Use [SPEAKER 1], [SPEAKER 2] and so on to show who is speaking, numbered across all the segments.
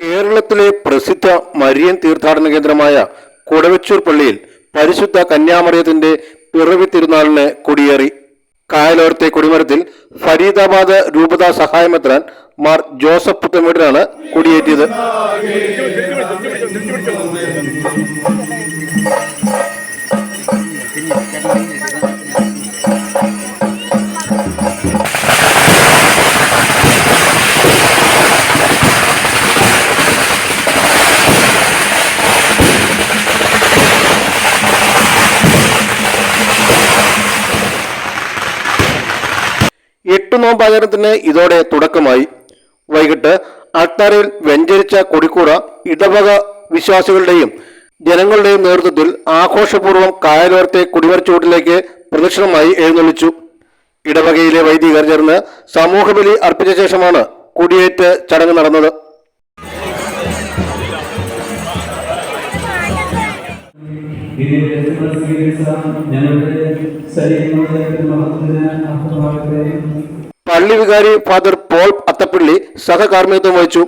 [SPEAKER 1] കേരളത്തിലെ പ്രസിദ്ധ മരിയൻ തീർത്ഥാടന കേന്ദ്രമായ കുടവച്ചൂർ പള്ളിയിൽ പരിശുദ്ധ കന്യാമറിയത്തിന്റെ പിറവി തിരുനാളിന് കൊടിയേറി. കായലോരത്തെ കൊടിമരത്തിൽ ഫരീദാബാദ് രൂപതാ സഹായമെത്രാൻ മാർ ജോസഫ് പുത്തമേടിനാണ് കൊടിയേറ്റിയത്. എട്ടു നോമ്പാചരണത്തിന് ഇതോടെ തുടക്കമായി. വൈകിട്ട് അൾത്താരയിൽ വെഞ്ചരിച്ച കൊടിക്കൂറ ഇടവക വിശ്വാസികളുടെയും ജനങ്ങളുടെയും നേതൃത്വത്തിൽ ആഘോഷപൂർവം കായലോരത്തെ കുടിവരച്ചൂട്ടിലേക്ക് പ്രദക്ഷിണമായി എഴുന്നള്ളിച്ചു. ഇടവകയിലെ വൈദികർ ചേർന്ന് സമൂഹബലി അർപ്പിച്ച ശേഷമാണ് കൊടിയേറ്റ് ചടങ്ങ് നടന്നത്.
[SPEAKER 2] സ്വീകരിച്ച ഞങ്ങളുടെ
[SPEAKER 1] പള്ളി വികാരി ഫാദർ പോൾ അത്തപ്പള്ളി സഹകാർമ്മികത്വം വഹിച്ചു.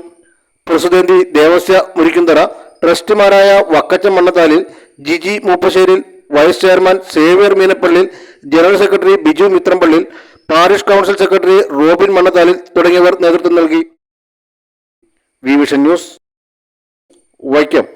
[SPEAKER 1] President Devasya Murikkunthara ട്രസ്റ്റിമാരായ Vakkachan Mannathalil Jiji Mooppasseril vice chairman Xavier Meenappallil general secretary Biju Mithrampallil parish council secretary Robin Mannathalil തുടങ്ങിയവർ നേതൃത്വം നൽകി. V vision news Vaikom.